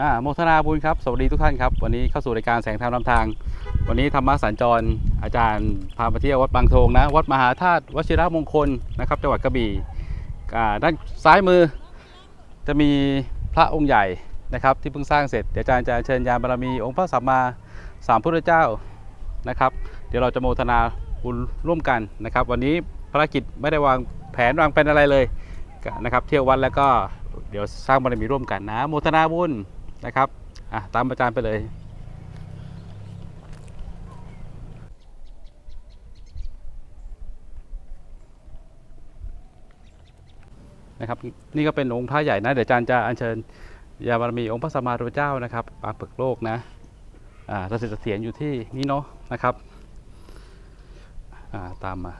อ่าโมทนาบุญครับ สวัสดีทุกท่านครับ วันนี้เข้าสู่รายการแสงธรรมนำทาง วันนี้ธรรมะสัญจร อาจารย์พามาเที่ยววัดบางโทงนะ วัดมหาธาตุวชิระมงคลนะครับ จังหวัดกระบี่อ่าด้านซ้ายมือจะมีพระองค์ใหญ่นะครับ ที่เพิ่งสร้างเสร็จ เดี๋ยวอาจารย์จะเชิญยานบารมีองค์พระสัมมาสามพุทธเจ้านะครับ เดี๋ยวเราจะโมทนาบุญร่วมกันนะครับ วันนี้ภารกิจไม่ได้วางแผนวางเป็นอะไรเลยนะครับ เที่ยววัดแล้วก็เดี๋ยวสร้างบารมีร่วมกันนะ โมทนาบุญ นะครับอะตามอาจารย์ไปเลยนะครับนี่ก็เป็นองค์พระใหญ่นะเดี๋ยวอาจารย์จะอัญเชิญยาบารมีองค์พระสัมมาสัมพุทธเจ้านะครับปางปึกโลกนะอ่าสถิตเสถียรอยู่ที่นี่เนาะนะครับอ่าตามมา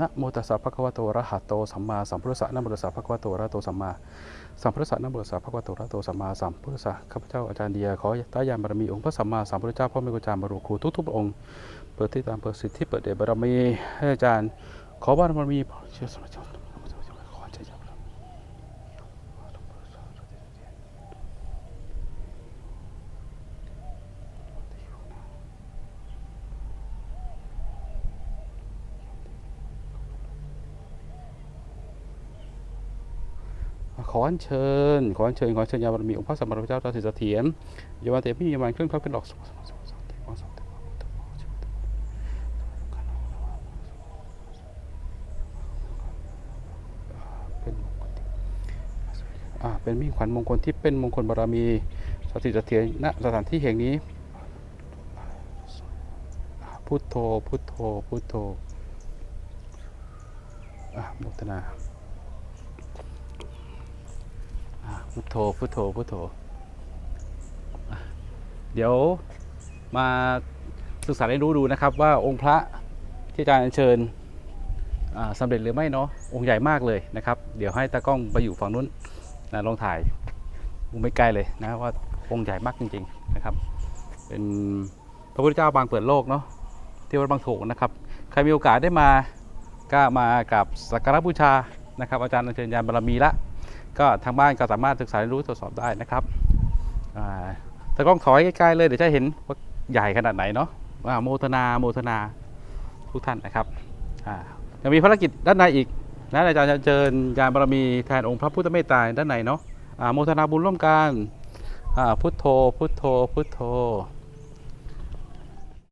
นะโมตัสสะภะคะวะโตระหะโตสัมมาสัมพุทธัสสะนะโมตัสสะภะคะวะโตระหะโตสัมมาสัมพุทธัสสะนะโมตัสสะภะคะวะโตระหะโตสัมมาสัมพุทธัสสะข้าพเจ้าอาจารย์เดียขอตายานบารมีองค์พระสัมมาสัมพุทธเจ้าพ่อแม่กุญจามบารุครูทุกๆพระองค์เปิดที่ตามเปิดสิทธิเปิดเดชบารมีให้อาจารย์ขอบารมีเชื่อสมัยเจ้าขอใจเจ้า ข ออัญเชิญ ขอเชิญขอเชิญยาบารมีองค์พระสัมมาสัมพุทธเจ้าเจ้าสิทธิเสถียรยาวันเตมียามันเครื่องเขาเป็นดอกเป็นอ่เป็นมิ่งขวัญมงคลที่เป็นมงคลบารมีสถิตเสถียรณสถานที่แห่งนี้ พุทโธพุทโธพุทโธอะโมทนา อะ พุทโธพุทโธพุทโธ เดี๋ยวมาศึกษาเรียนรู้ดูนะครับ ว่าองค์พระที่อาจารย์อัญเชิญอ่าสำเร็จหรือไม่เนาะองค์ใหญ่มากเลยนะครับ เดี๋ยวให้ตากล้องไปอยู่ฝั่งนู้นนะลองถ่ายมุมไม่ไกลเลยนะว่าองค์ใหญ่มากจริง ๆนะครับ เป็นพระพุทธเจ้าบางเปิดโลกเนาะที่วัดบางโถงนะครับ ใครมีโอกาสได้มาก็มากับสักการะบูชานะครับ อาจารย์อัญเชิญยานบารมีละ ก็ทางบ้านก็สามารถศึกษาเรียนรู้ตรวจสอบได้นะครับอ่าแต่กล้องถอยใกล้ๆเลยเดี๋ยวจะเห็นว่าใหญ่ขนาดไหนเนาะอ่าโมทนาโมทนาทุกท่านนะครับยังมีภารกิจด้านในอีกนะอาจารย์จะเชิญยานบารมีแทนองค์พระพุทธเมตตาด้านในเนาะโมทนาบุญร่วมกันพุทโธพุทโธพุทโธ